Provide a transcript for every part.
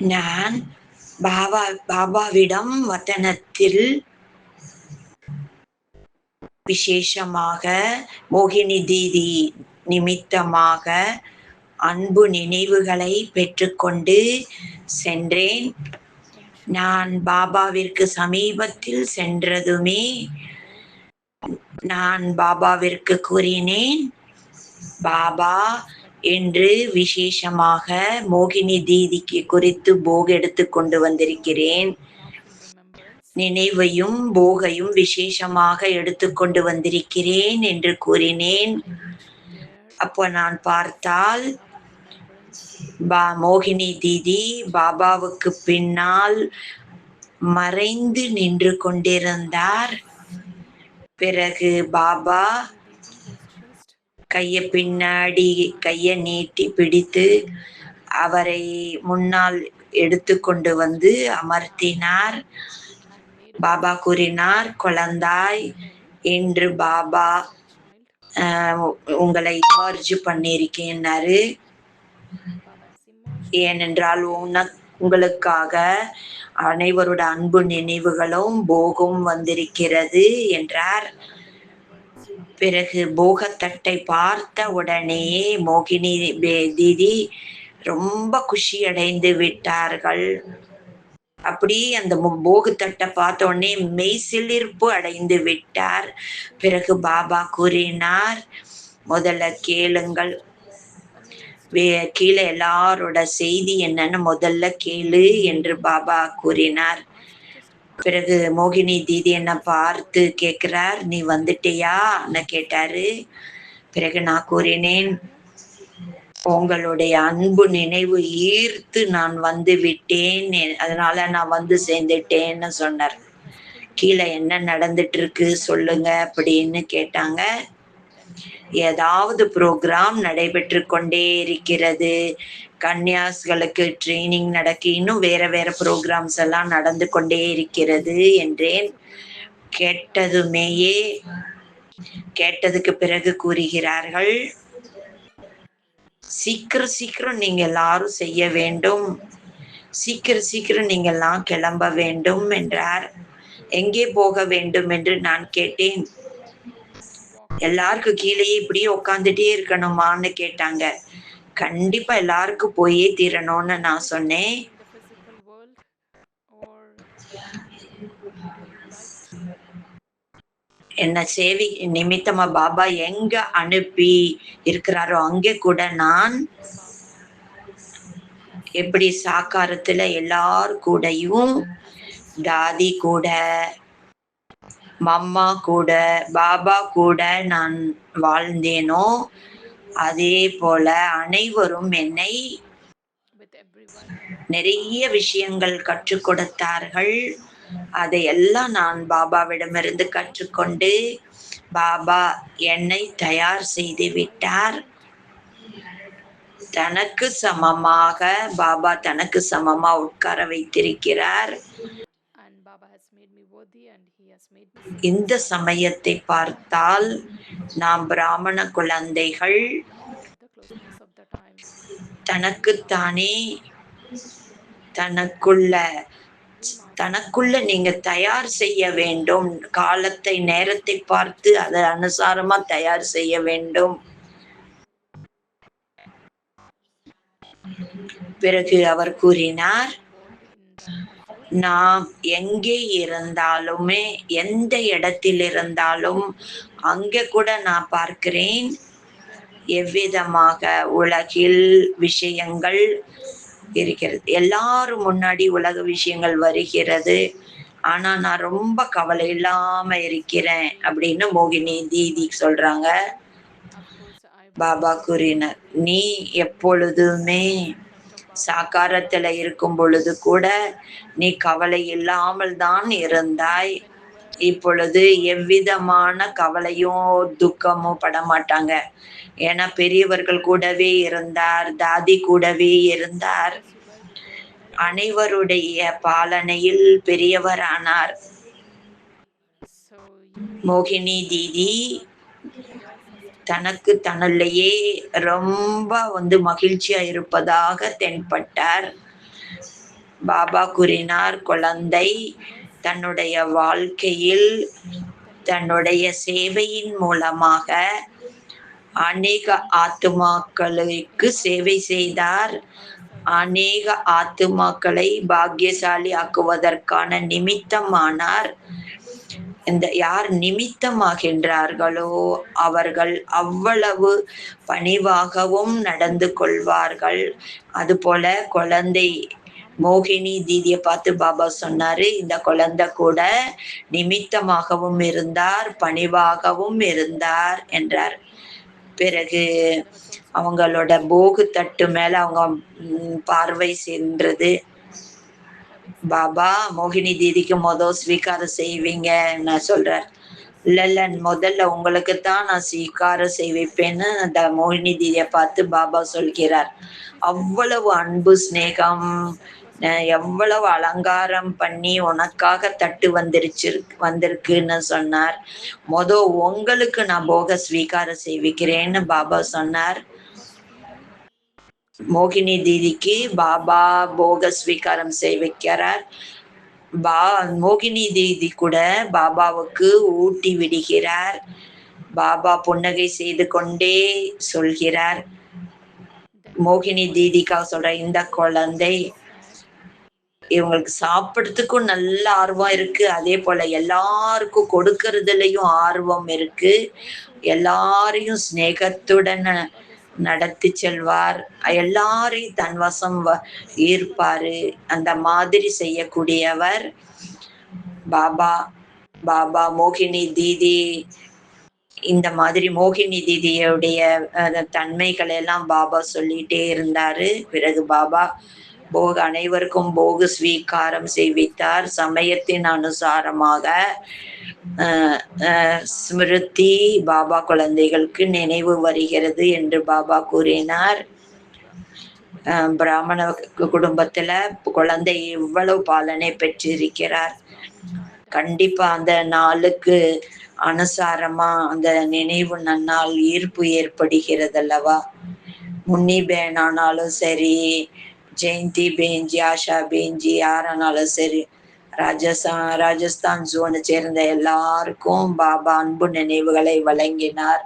நான் பாபா பாபாவிடம் வதனத்தில் விசேஷமாக மோகினி தீதி நிமித்தமாக அன்பு நினைவுகளை பெற்றுக்கொண்டு சென்றேன். நான் பாபாவிற்கு சமீபத்தில் சென்றதுமே நான் பாபாவிற்கு கூறினேன் பாபா என்று விசேஷமாக மோகினி தீதிக்கு குறித்து போக எடுத்து கொண்டு வந்திருக்கிறேன். நினைவையும் போகையும் விசேஷமாக எடுத்துக்கொண்டு வந்திருக்கிறேன் என்று கூறினேன். அப்போ நான் பார்த்தால் பா மோகினி தீதி பாபாவுக்கு பின்னால் மறைந்து நின்று கொண்டிருந்தார். பிறகு பாபா கையை பின்னாடி கையை நீட்டி பிடித்து அவரை முன்னால் எடுத்து கொண்டு வந்து அமர்த்தினார். பாபா கூறினார் குழந்தாய் என்று பாபா உங்களை சார்ஜ் பண்ணியிருக்கேன்னாரு. ஏனென்றால் உன உங்களுக்காக அனைவரோட அன்பு நினைவுகளும் போகும் வந்திருக்கிறது என்றார். பிறகு போகத்தட்டை பார்த்த உடனேயே மோகினி தீதி ரொம்ப குஷி அடைந்து விட்டார்கள். அப்படி அந்த போகத்தட்டை பார்த்த உடனே மெய் சிலிர்ப்பு அடைந்து விட்டார். பிறகு பாபா கூறினார் முதல்ல கேளுங்கள். வே கீழே எல்லாரோட செய்தி என்னன்னு முதல்ல கேளு என்று பாபா கூறினார். பிறகு மோகினி தீதி என்ன பார்த்து கேட்கிறார் நீ வந்துட்டியான்னு கேட்டாரு. பிறகு நான் கூறினேன் உங்களுடைய அன்பு நினைவு ஈர்த்து நான் வந்து விட்டேன் அதனால நான் வந்து சேர்ந்துட்டேன்னு சொன்னார். கீழே என்ன நடந்துட்டு இருக்கு சொல்லுங்க அப்படின்னு கேட்டாங்க. ஏதாவது ப்ரோக்ராம் நடைபெற்று கொண்டே இருக்கிறது. கன்னியாஸ்களுக்கு ட்ரைனிங் நடக்க இன்னும் வேற வேற ப்ரோக்ராம்ஸ் எல்லாம் நடந்து கொண்டே இருக்கிறது என்றேன். கேட்டதுமேயே கேட்டதுக்கு பிறகு கூறுகிறார்கள் சீக்கிரம் சீக்கிரம் நீங்க எல்லாரும் செய்ய வேண்டும். சீக்கிரம் சீக்கிரம் நீங்க எல்லாம் கிளம்ப வேண்டும் என்றார். எங்கே போக வேண்டும்? என்று நான் கேட்டேன். எல்லாருக்கும் கீழேயே இப்படியே உட்காந்துட்டே இருக்கணுமான்னு கேட்டாங்க. கண்டிப்பா எல்லாருக்கும் போயே தீரணும்னு நான் சொன்னேன். என்ன சேவி நிமித்தமா பாபா எங்க அனுப்பி இருக்கிறாரோ அங்கே கூட நான் எப்படி சாக்காரத்துல எல்லார் கூடயும் தாதி கூட மம்மா கூட பாபா கூட நான் வாழ்ந்தேனோ அதே போல அனைவரும் என்னை நிறைய விஷயங்கள் கற்றுக் கொடுத்தார்கள். அதையெல்லாம் நான் பாபாவிடமிருந்து கற்றுக்கொண்டு பாபா என்னை தயார் செய்து விட்டார். தனக்கு சமமாக பாபா தனக்கு சமமா உட்கார வைத்திருக்கிறார். இந்த சமயத்தை பார்த்தால் நாம் பிராமண குழந்தைகள் தனக்குத்தானே தனக்குள்ள தனக்குள்ள நீங்க தயார் செய்ய வேண்டும். காலத்தை நேரத்தை பார்த்து அதை அனுசாரமா தயார் செய்ய வேண்டும். பிறகு அவர் கூறினார் நாம் எங்கே இருந்தாலுமே எந்த இடத்தில் இருந்தாலும் அங்கே கூட நான் பார்க்கிறேன். எவ்விதமாக உலகில் விஷயங்கள் இருக்கிறது. எல்லாரும் முன்னாடி உலக விஷயங்கள் வருகிறது. ஆனா நான் ரொம்ப கவலை இல்லாம இருக்கிறேன் அப்படின்னு மோகினி தீதி சொல்றாங்க. பாபா கூறினார் நீ எப்பொழுதுமே சாக்காரத்துல இருக்கும் பொழுது கூட நீ கவலை இல்லாமல் தான் இருந்தாய். இப்பொழுது எவ்விதமான கவலையும் துக்கமும் பட மாட்டாங்க ஏன்னா பெரியவர்கள் கூடவே இருந்தார் தாதி கூடவே இருந்தார். அனைவருடைய பாலனையில் பெரியவரானார். மோகினி தீதி தனக்கு தன்னிலேயே ரொம்ப வந்து மகிழ்ச்சியா இருப்பதாக தென்பட்டார். பாபா கூறினார் குழந்தை தன்னுடைய வாழ்க்கையில் தன்னுடைய சேவையின் மூலமாக அநேக ஆத்துமாக்களுக்கு சேவை செய்தார். அநேக ஆத்துமாக்களை பாக்கியசாலி ஆக்குவதற்கான நிமித்தமானார். இந்த யார் நிமித்தமாகின்றார்களோ அவர்கள் அவ்வளவு பணிவாகவும் நடந்து கொள்வார்கள். அதுபோல குழந்தை மோகினி தீதியை பார்த்து பாபா சொன்னாரு இந்த குழந்தை கூட நிமித்தமாகவும் இருந்தார் பணிவாகவும் இருந்தார் என்றார். பிறகு அவங்களோட போகு தட்டு மேல அவங்க பார்வை சென்றது. பாபா மோகினி தீதிக்கு மொதல் ஸ்வீகாரம் செய்வீங்க நான் சொல்றார்? இல்லை முதல்ல உங்களுக்கு தான் நான் ஸ்வீகாரம் செய்விப்பேன்னு அந்த மோகினி தீதியை பார்த்து பாபா சொல்கிறார். அவ்வளவு அன்பு சிநேகம் எவ்வளவு அலங்காரம் பண்ணி உனக்காக தட்டு வந்துருச்சு வந்திருக்குன்னு சொன்னார். மொதல் உங்களுக்கு நான் போக ஸ்வீகாரம் செய்விக்கிறேன்னு பாபா சொன்னார். மோகினி தீதிக்கு பாபா போக ஸ்வீகாரம் செய்விக்கிறார். பா மோகினி தீதி கூட பாபாவுக்கு ஊட்டி விடுகிறார். பாபா புன்னகை செய்து கொண்டே சொல்கிறார். மோகினி தீதிக்காக சொல்ற இந்த குழந்தை இவங்களுக்கு சாப்பிடறதுக்கும் நல்ல ஆர்வம் இருக்கு. அதே போல எல்லாருக்கும் கொடுக்கறதுலயும் ஆர்வம் இருக்கு. எல்லாரையும் சிநேகத்துடன் நடத்தி செல்வார். எல்லாரையும் தன் வசம் வ- ஈர்ப்பாரு. அந்த மாதிரி செய்யக்கூடியவர் பாபா பாபா மோகினி தீதி. இந்த மாதிரி மோகினி தீதியுடைய தன்மைகளை தன்மைகள் எல்லாம் பாபா சொல்லிட்டே இருந்தாரு. பிறகு பாபா போக அனைவருக்கும் போக ஸ்வீகாரம் செய்வித்தார். சமயத்தின் அனுசாரமாக அஹ், ஸ்மிருதி பாபா குழந்தைகளுக்கு நினைவு வருகிறது என்று பாபா கூறினார். அஹ், பிராமண குடும்பத்துல குழந்தை இவ்வளவு பாலனை பெற்றிருக்கிறார். கண்டிப்பா அந்த நாளுக்கு அனுசாரமா அந்த நினைவு நன்னால் ஈர்ப்பு ஏற்படுகிறது அல்லவா முன்னி பேனானாலும் சரி ஜெயந்தி பேஞ்சி ஆஷா பேஞ்சி யாரானாலும் சரி ராஜஸ்தான் ராஜஸ்தான் ஜோனை சேர்ந்த எல்லாருக்கும் பாபா அன்பு நினைவுகளை வழங்கினார்.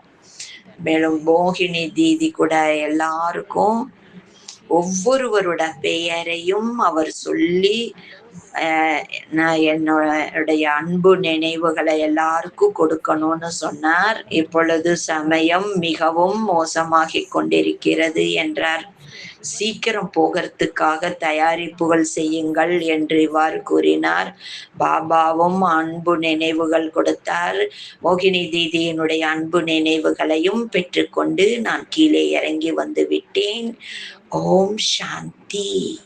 மேலும் மோகினி தீதி கூட எல்லாருக்கும் ஒவ்வொருவரோட பெயரையும் அவர் சொல்லி நான் என்னுடைய அன்பு நினைவுகளை எல்லாருக்கும் கொடுக்கணும்னு சொன்னார். இப்பொழுது சமயம் மிகவும் மோசமாகிக் கொண்டிருக்கிறது என்றார். சீக்கிரம் போகிறதுக்காக தயாரிப்புகள் செய்யுங்கள் என்று இவ்வாறு கூறினார். பாபாவும் அன்பு நினைவுகள் கொடுத்தார். மோகினி தீதியினுடைய அன்பு நினைவுகளையும் பெற்றுக்கொண்டு நான் கீழே இறங்கி வந்து விட்டேன் ஓம் சாந்தி.